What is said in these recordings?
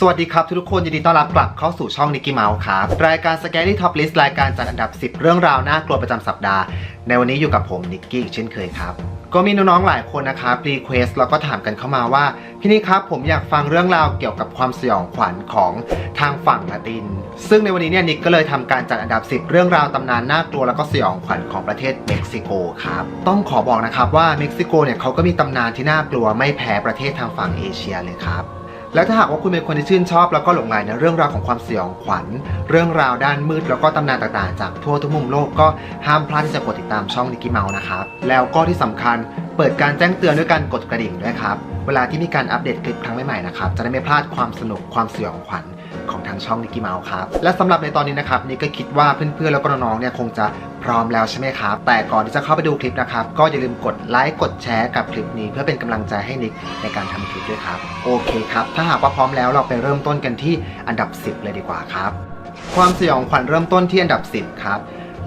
สวัสดีครับทุกคนยินดีต้อนรับกลับเข้าสู่ช่องนิกกี้เมาส์ครับ รายการ Scary Top List รายการจัดอันดับ 10 เรื่องราวน่ากลัวประจำสัปดาห์ ในวันนี้อยู่กับผมนิกกี้เช่นเคยครับ ก็มีน้องๆหลายคนนะครับรีเควสแล้วก็ถามกันเข้ามาว่า พี่นิกครับผมอยากฟังเรื่องราวเกี่ยวกับความสยองขวัญของทางฝั่งละติน ซึ่งในวันนี้เนี่ยนิกก็เลยทำการจัดอันดับ 10 เรื่องราวตำนานน่ากลัวแล้วก็สยองขวัญของประเทศเม็กซิโกครับต้องขอบอกนะครับว่าเม็กซิโกเนี่ยเขาก็มีตำนานที่น่ากลัวไม่แพ้ประเทศทางฝั่งเอเชียเลยครับ แล้วถ้าหากว่าคุณเป็นคนที่ชื่นชอบแล้วก็หลงใหลในเรื่องราวของความสยองขวัญ เรื่องราวด้านมืดแล้วก็ตำนานต่างๆ จากทั่วทุกมุมโลกก็ห้ามพลาดที่จะกดติดตามช่องนิกกี้เมาส์นะครับ แล้วก็ที่สำคัญเปิดการแจ้งเตือนด้วยการกดกระดิ่งด้วยครับ เวลาที่มีการอัปเดตคลิปครั้งใหม่ๆนะครับ จะได้ไม่พลาดความสนุกความสยองขวัญ ของทางช่องนิกกี้เมาส์ครับ และสำหรับในตอนนี้นะครับนี่ก็คิดว่าเพื่อนๆแล้วก็น้องๆเนี่ยคงจะพร้อมแล้วใช่ไหมครับ แต่ก่อนที่จะเข้าไปดูคลิปนะครับ ก็อย่าลืมกดไลค์กดแชร์กับคลิปนี้ เพื่อเป็นกำลังใจให้นิกในการทำคลิปด้วยครับโอเคครับถ้าหากว่าพร้อมแล้วเราไปเริ่มต้นกันที่อันดับ 10 เลยดีกว่าครับ ความสยองขวัญเริ่มต้นที่อันดับ 10 ครับ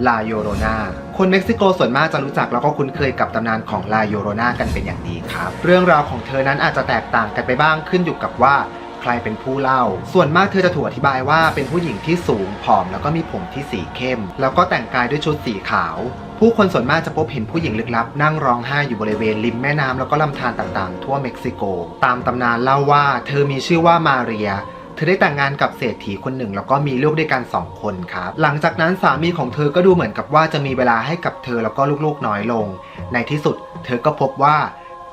ลาโยโรนาคนเม็กซิโกส่วนมากจะรู้จักแล้วก็คุ้นเคยกับตำนานของลาโยโรนากันเป็นอย่างดีครับ เรื่องราวของเธอนั้นอาจจะแตกต่างกันไปบ้างขึ้นอยู่กับว่า ใครเป็นผู้เล่า ส่วนมากเธอจะถูกอธิบายว่าเป็นผู้หญิงที่สูงผอมแล้วก็มีผมที่สีเข้ม แล้วก็แต่งกายด้วยชุดสีขาว ผู้คนส่วนมากจะพบเห็นผู้หญิงลึกลับ นั่งร้องไห้อยู่บริเวณริมแม่น้ำแล้วก็ลำธารต่างๆ ทั่วเม็กซิโก ตามตำนานเล่าว่า เธอมีชื่อว่ามาเรียเธอได้แต่งงานกับเศรษฐีคนหนึ่งแล้วก็มีลูกด้วยกันสองคนครับ หลังจากนั้นสามีของเธอก็ดูเหมือนกับว่าจะมีเวลาให้กับเธอแล้วก็ลูกๆน้อยลง ในที่สุด เธอก็พบว่า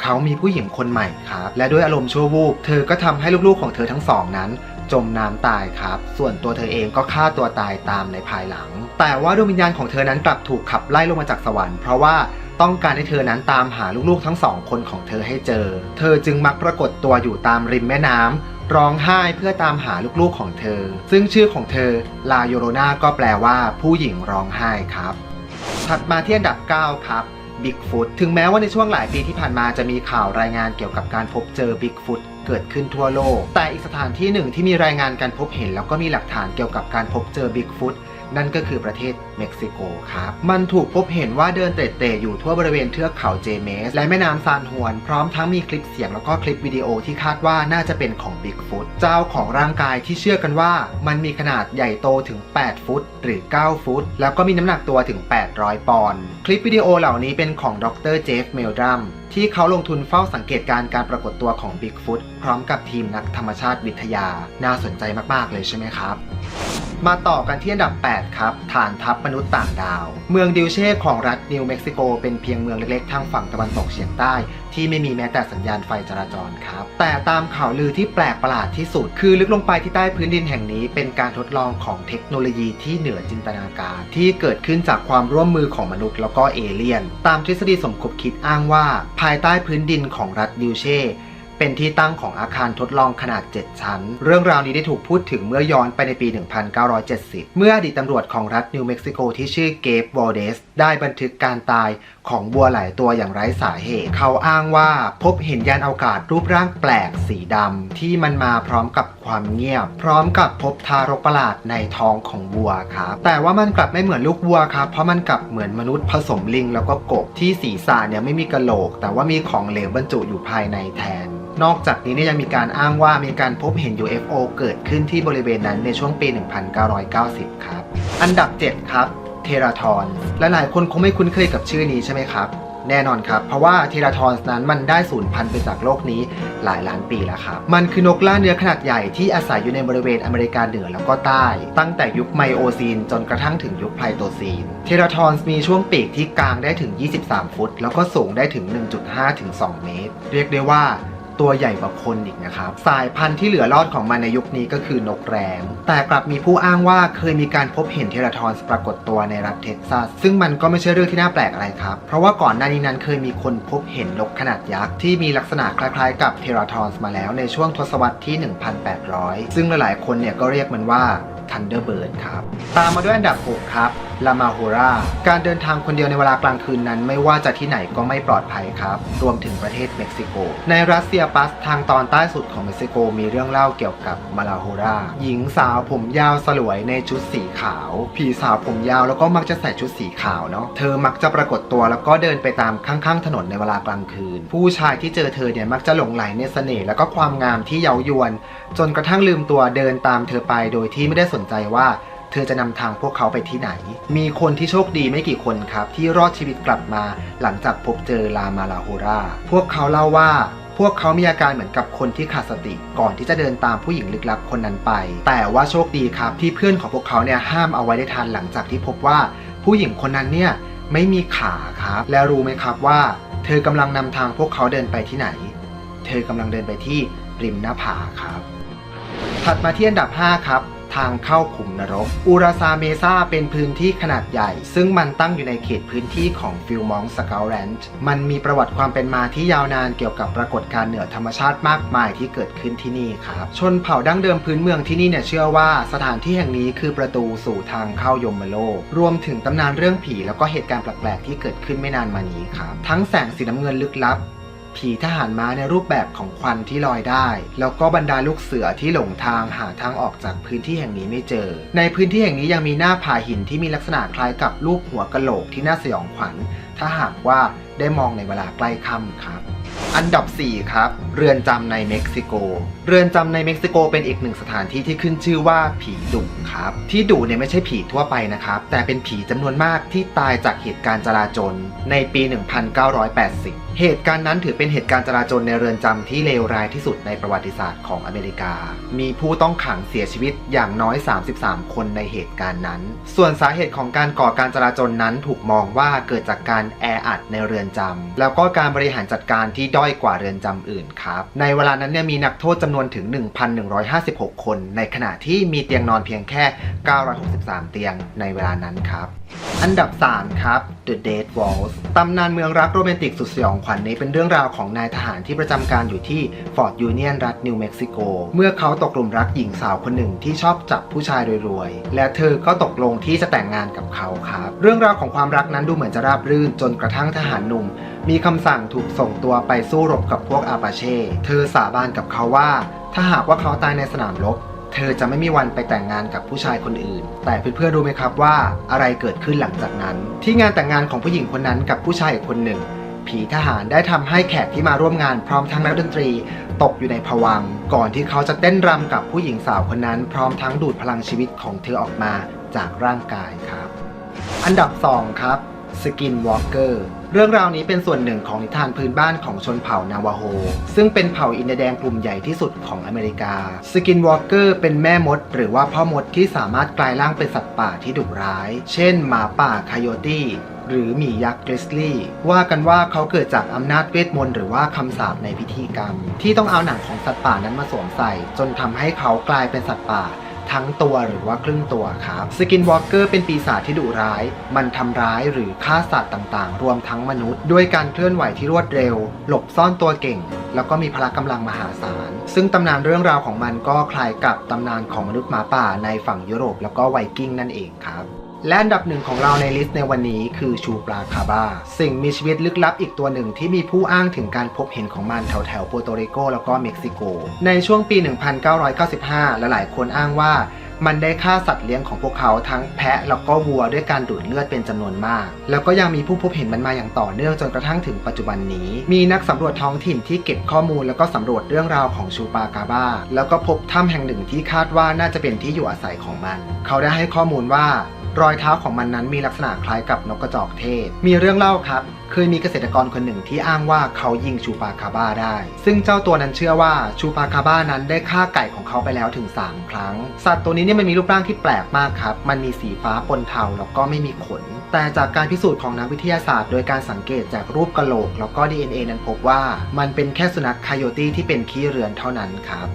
เขามีผู้หญิงคนใหม่ครับ และด้วยอารมณ์ชั่ววูบเธอก็ทำให้ลูกๆของเธอทั้งสองนั้น จมน้ำตายครับ ส่วนตัวเธอเองก็ฆ่าตัวตายตามในภายหลัง แต่ว่าดวงวิญญาณของเธอนั้นกลับถูกขับไล่ลงมาจากสวรรค์เพราะว่าต้องการให้เธอนั้นตามหาลูกๆทั้งสองคนของเธอให้เจอ เธอจึงมักปรากฏตัวอยู่ตามริมแม่น้ำร้องไห้เพื่อตามหาลูกๆของเธอ ซึ่งชื่อของเธอลาโยโรนาก็แปลว่าผู้หญิงร้องไห้ครับ ถัดมาที่อันดับ 9 ครับ บิ๊กฟุตถึงแม้ว่าในช่วงหลายปีที่ผ่านมาจะมีข่าวรายงานเกี่ยวกับการพบเจอบิ๊กฟุตเกิดขึ้นทั่วโลก แต่อีกสถานที่หนึ่งที่มีรายงานการพบเห็น แล้วก็มีหลักฐานเกี่ยวกับการพบเจอบิ๊กฟุต นั่นก็คือประเทศเม็กซิโกครับ มันถูกพบเห็นว่าเดินเตะๆอยู่ทั่วบริเวณเทือกเขาเจเมสและแม่น้ำซานฮวน พร้อมทั้งมีคลิปเสียงแล้วก็คลิปวิดีโอที่คาดว่าน่าจะเป็นของ Bigfoot เจ้าของร่างกายที่เชื่อกันว่า มันมีขนาดใหญ่โตถึง 8 ฟุต หรือ 9 ฟุต แล้วก็มีน้ำหนักตัวถึง 800 ปอนด์คลิปวิดีโอเหล่านี้เป็นของดรเจฟเมลดัมที่เขาลงทุนเฝ้าสังเกตการณ์การปรากฏตัวของ Bigfoot พร้อมกับทีมนักธรรมชาติวิทยา น่าสนใจมาก ๆ เลยใช่ไหมครับ มาต่อกันที่อันดับ 8 ครับ ฐานทัพมนุษย์ต่างดาว เมืองดิวเช่ของรัฐนิวเม็กซิโกเป็นเพียงเมืองเล็กๆ ทางฝั่งตะวันตกเฉียงใต้ ที่ไม่มีแม้แต่สัญญาณไฟจราจรครับ แต่ตามข่าวลือที่แปลกประหลาดที่สุด คือลึกลงไปที่ใต้พื้นดินแห่งนี้ เป็นการทดลองของเทคโนโลยีที่เหนือจินตนาการ ที่เกิดขึ้นจากความร่วมมือของมนุษย์แล้วก็เอเลี่ยน ตามทฤษฎีสมคบคิดอ้างว่า ภายใต้พื้นดินของรัฐดิวเช่ เป็นที่ตั้งของอาคารทดลองขนาด 7 ชั้น เรื่องราวนี้ได้ถูกพูดถึงเมื่อย้อนไปในปี 1970 เมื่ออดีตตำรวจของรัฐนิวเม็กซิโกที่ชื่อเกฟวอลเดส ได้บันทึกการตาย ของวัวหลายตัวอย่างไร้สาเหตุ เขาอ้างว่าพบเห็นยานอวกาศรูปร่างแปลกสีดำที่มันมาพร้อมกับความเงียบ พร้อมกับพบทารกประหลาดในท้องของวัวครับแต่ว่ามันกลับไม่เหมือนลูกวัวครับเพราะมันกลับเหมือนมนุษย์ผสมลิง แล้วก็กบที่ศีรษะเนี่ยไม่มีกระโหลก แต่ว่ามีของเหลวบรรจุอยู่ภายในแทนนอกจากนี้เนี่ยยังมีการอ้างว่ามีการพบเห็น UFO เกิดขึ้นที่บริเวณนั้นในช่วงปี 1990 ครับ อันดับ 7 ครับ เทราทอนและหลายคนคงไม่คุ้นเคยกับชื่อนี้ใช่ไหมครับแน่นอนครับ เพราะว่าเทราทอนนั้นมันได้สูญพันธุ์ไปจากโลกนี้หลายล้านปีแล้วครับ มันคือนกล่าเนื้อขนาดใหญ่ที่อาศัยอยู่ในบริเวณอเมริกาเหนือแล้วก็ใต้ ตั้งแต่ยุคไมโอซีนจนกระทั่งถึงยุคไพลโตซีน เทราทอนมีช่วงปีกที่กลางได้ถึง 23 ฟุต แล้วก็สูงได้ถึง 1.5 ถึง 2 เมตร เรียกได้ว่า ตัวใหญ่กว่าคนอีกนะครับ สายพันธุ์ที่เหลือรอดของมันในยุคนี้ก็คือนกแร้ง แต่กลับมีผู้อ้างว่าเคยมีการพบเห็นเทราทอนปรากฏตัวในรัฐเท็กซัส ซึ่งมันก็ไม่ใช่เรื่องที่น่าแปลกอะไรครับ เพราะว่าก่อนหน้านี้นั้นเคยมีคนพบเห็นนกขนาดยักษ์ที่มีลักษณะคล้ายๆ กับเทราทอนมาแล้วในช่วงทศวรรษที่ 1800 ซึ่งหลายๆคนเนี่ยก็เรียกมันว่า Thunderbird ครับ ตามมาด้วยอันดับ 6 ครับ ลามาโฮราการเดินทางคนเดียวในเวลากลางคืนนั้น ไม่ว่าจะที่ไหนก็ไม่ปลอดภัยครับ รวมถึงประเทศเม็กซิโก ในรัสเซียปัสทางตอนใต้สุดของเม็กซิโกมีเรื่องเล่าเกี่ยวกับมาลาโฮราหญิงสาวผมยาวสลวยในชุดสีขาว ผีสาวผมยาวแล้วก็มักจะใส่ชุดสีขาวเนาะเธอมักจะปรากฏตัวแล้วก็เดินไปตามข้างๆ ถนนในเวลากลางคืน ผู้ชายที่เจอเธอเนี่ยมักจะหลงไหลในเสน่ห์แล้วก็ความงามที่เย้ายวน จนกระทั่งลืมตัวเดินตามเธอไปโดยที่ไม่ได้สนใจว่า เธอจะนำทางพวกเขาไปที่ไหน มีคนที่โชคดีไม่กี่คนครับ ที่รอดชีวิตกลับมาหลังจากพบเจอลามาลาโฮราพวกเขาเล่าว่าพวกเขามีอาการเหมือนกับคนที่ขาดสติ ก่อนที่จะเดินตามผู้หญิงลึกลับคนนั้นไป แต่ว่าโชคดีครับที่เพื่อนของพวกเขาเนี่ยห้ามเอาไว้ได้ทันหลังจากที่พบว่าผู้หญิงคนนั้นเนี่ยไม่มีขาครับ และรู้ไหมครับว่า เธอกำลังนำทางพวกเขาเดินไปที่ไหน เธอกำลังเดินไปที่ริมหน้าผาครับ ถัดมาที่อันดับ 5 ครับ ทางเข้าขุมนรก อูราซาเมซาเป็นพื้นที่ขนาดใหญ่ ซึ่งมันตั้งอยู่ในเขตพื้นที่ของฟิลมองสกาแรนด์มันมีประวัติความเป็นมาที่ยาวนานเกี่ยวกับปรากฏการณ์เหนือธรรมชาติมากมายที่เกิดขึ้นที่นี่ครับ ชนเผ่าดั้งเดิมพื้นเมืองที่นี่เนี่ยเชื่อว่าสถานที่แห่งนี้คือประตูสู่ทางเข้ายมโลก รวมถึงตำนานเรื่องผี แล้วก็เหตุการณ์แปลกๆที่เกิดขึ้นไม่นานมานี้ครับ ทั้งแสงสีน้ำเงินลึกลับ ผีทหารม้าในรูปแบบของควันที่ลอยได้ แล้วก็บรรดาลูกเสือที่หลงทางหาทางออกจากพื้นที่แห่งนี้ไม่เจอ ในพื้นที่แห่งนี้ยังมีหน้าผาหินที่มีลักษณะคล้ายกับรูปหัวกะโหลกที่น่าสยองขวัญ ถ้าหากว่าได้มองในเวลาใกล้ค่ำครับ อันดับ 4 ครับ เรือนจำในเม็กซิโก เรือนจำในเม็กซิโกเป็นอีกหนึ่งสถานที่ที่ขึ้นชื่อว่าผีดุครับ ที่ดุเนี่ยไม่ใช่ผีทั่วไปนะครับ แต่เป็นผีจำนวนมากที่ตายจากเหตุการณ์จลาจลในปี 1980 เหตุการณ์นั้นถือเป็นเหตุการณ์จลาจลในเรือนจำที่เลวร้ายที่สุดในประวัติศาสตร์ของอเมริกา มีผู้ต้องขังเสียชีวิตอย่างน้อย 33 คนในเหตุการณ์นั้น ส่วนสาเหตุของการก่อการจลาจลนั้นถูกมองว่าเกิดจากการแออัดในเรือนจำแล้วก็การบริหารจัดการที่ด้อยกว่าเรือนจำอื่นครับ ในเวลานั้นเนี่ยมีนักโทษจำนวนถึง 1,156 คน ในขณะที่มีเตียงนอนเพียงแค่ 963 เตียงในเวลานั้นครับ อันดับ3ครับ The Dead Walls ตำนานเมืองรักโรแมนติกสุดสยองขวัญนี้เป็นเรื่องราวของนายทหารที่ประจำการอยู่ที่ฟอร์ดยูเนียนรัฐนิวเม็กซิโก เมื่อเขาตกหลุมรักหญิงสาวคนหนึ่งที่ชอบจับผู้ชายรวยๆ และเธอก็ตกลงที่จะแต่งงานกับเขาครับ เรื่องราวของความรักนั้นดูเหมือนจะราบรื่นจนกระทั่งทหารหนุ่ม มีคำสั่งถูกส่งตัวไปสู้รบกับพวกอาปาเช่ เธอสาบานกับเขาว่า ถ้าหากว่าเขาตายในสนามรบ เธอจะไม่มีวันไปแต่งงานกับผู้ชายคนอื่น แต่เพื่อนๆรู้ไหมครับว่าอะไรเกิดขึ้นหลังจากนั้น ที่งานแต่งงานของผู้หญิงคนนั้นกับผู้ชายอีกคนหนึ่ง ผีทหารได้ทำให้แขกที่มาร่วมงานพร้อมทั้งนักดนตรี ตกอยู่ในภวังก่อนที่เขาจะเต้นรำกับผู้หญิงสาวคนนั้น พร้อมทั้งดูดพลังชีวิตของเธอออกมาจากร่างกายครับ อันดับ 2 ครับ Skin Walker เรื่องราวนี้เป็นส่วนหนึ่งของนิทานพื้นบ้านของชนเผ่านาวาโฮ ซึ่งเป็นเผ่าอินเดียแดงกลุ่มใหญ่ที่สุดของอเมริกา Skin Walker เป็นแม่มด หรือว่าพ่อมดที่สามารถกลายร่างเป็นสัตว์ป่าที่ดุร้าย เช่น หมาป่าคายโยตี้หรือหมียักษ์กริสลี่ว่ากันว่าเขาเกิดจากอำนาจเวทมนต์หรือว่าคำสาปในพิธีกรรม ที่ต้องเอาหนังของสัตว์ป่านั้นมาสวมใส่ จนทำให้เขากลายเป็นสัตว์ป่า ทั้งตัวหรือว่าครึ่งตัวครับสกินวอล์กเกอร์เป็นปีศาจที่ดุร้าย มันทำร้ายหรือฆ่าสัตว์ต่างๆ รวมทั้งมนุษย์ ด้วยการเคลื่อนไหวที่รวดเร็ว หลบซ่อนตัวเก่ง แล้วก็มีพละกำลังมหาศาล ซึ่งตำนานเรื่องราวของมันก็คล้ายกับตำนานของมนุษย์หมาป่าในฝั่งยุโรปแล้วก็ไวกิ้งนั่นเองครับ และอันดับหนึ่งของเราในลิสต์ในวันนี้คือชูปลาคาบาสิ่งมีชีวิตลึกลับอีกตัวหนึ่งที่มีผู้อ้างถึงการพบเห็นของมันแถวแถวๆปัวโตริโกแล้วก็เม็กซิโก ในช่วงปี 1995 และหลายคนอ้างว่า มันได้ฆ่าสัตว์เลี้ยงของพวกเขาทั้งแพะแล้วก็วัวด้วยการดูดเลือดเป็นจำนวนมาก แล้วก็ยังมีผู้พบเห็นมันมาอย่างต่อเนื่องจนกระทั่งถึงปัจจุบันนี้ มีนักสำรวจท้องถิ่นที่เก็บข้อมูลแล้วก็สำรวจเรื่องราวของชูปากาบาแล้วก็พบถ้ำแห่งหนึ่งที่คาดว่าน่าจะเป็นที่อยู่อาศัยของมัน เขาได้ให้ข้อมูลว่า รอยเท้าของมันนั้นมีลักษณะคล้ายกับนกกระจอกเทศ มีเรื่องเล่าครับ เคยมีเกษตรกรคนหนึ่งที่อ้างว่าเขายิงชูปาคาบ้าได้ ซึ่งเจ้าตัวนั้นเชื่อว่าชูปาคาบ้านั้นได้ฆ่าไก่ของเขาไปแล้วถึง 3 ครั้ง สัตว์ตัวนี้เนี่ยมันมีรูปร่างที่แปลกมากครับ มันมีสีฟ้าปนเทาแล้วก็ไม่มีขน แต่จากการพิสูจน์ของนักวิทยาศาสตร์ โดยการสังเกตจากรูปกระโหลก แล้วก็ DNA นั้นพบว่า มันเป็นแค่สุนัขคายโยตี้ที่เป็นขี้เรือนเท่านั้นครับ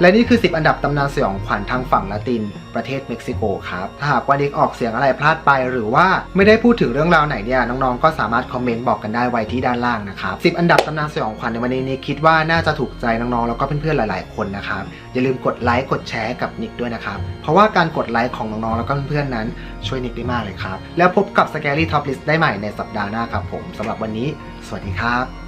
และนี่คือ 10 อันดับตำนานสยองขวัญทางฝั่งละติน ประเทศเม็กซิโกครับ ถ้าหากว่านิกออกเสียงอะไรพลาดไป หรือว่าไม่ได้พูดถึงเรื่องราวไหนเนี่ยน้องๆ ก็สามารถคอมเมนต์บอกกันได้ไว้ที่ด้านล่างนะครับ 10 อันดับตำนานสยองขวัญในวันนี้นิกคิดว่าน่าจะถูกใจน้องๆ แล้วก็เพื่อนๆ หลายๆ คนนะครับ อย่าลืมกดไลค์กดแชร์กับนิกด้วยนะครับ เพราะว่าการกดไลค์ของน้องๆ แล้วก็เพื่อนๆ นั้นช่วยนิกได้มากเลยครับ แล้วพบกับ Scary Top List ได้ใหม่ในสัปดาห์หน้าครับผมสำหรับวันนี้ สวัสดีครับ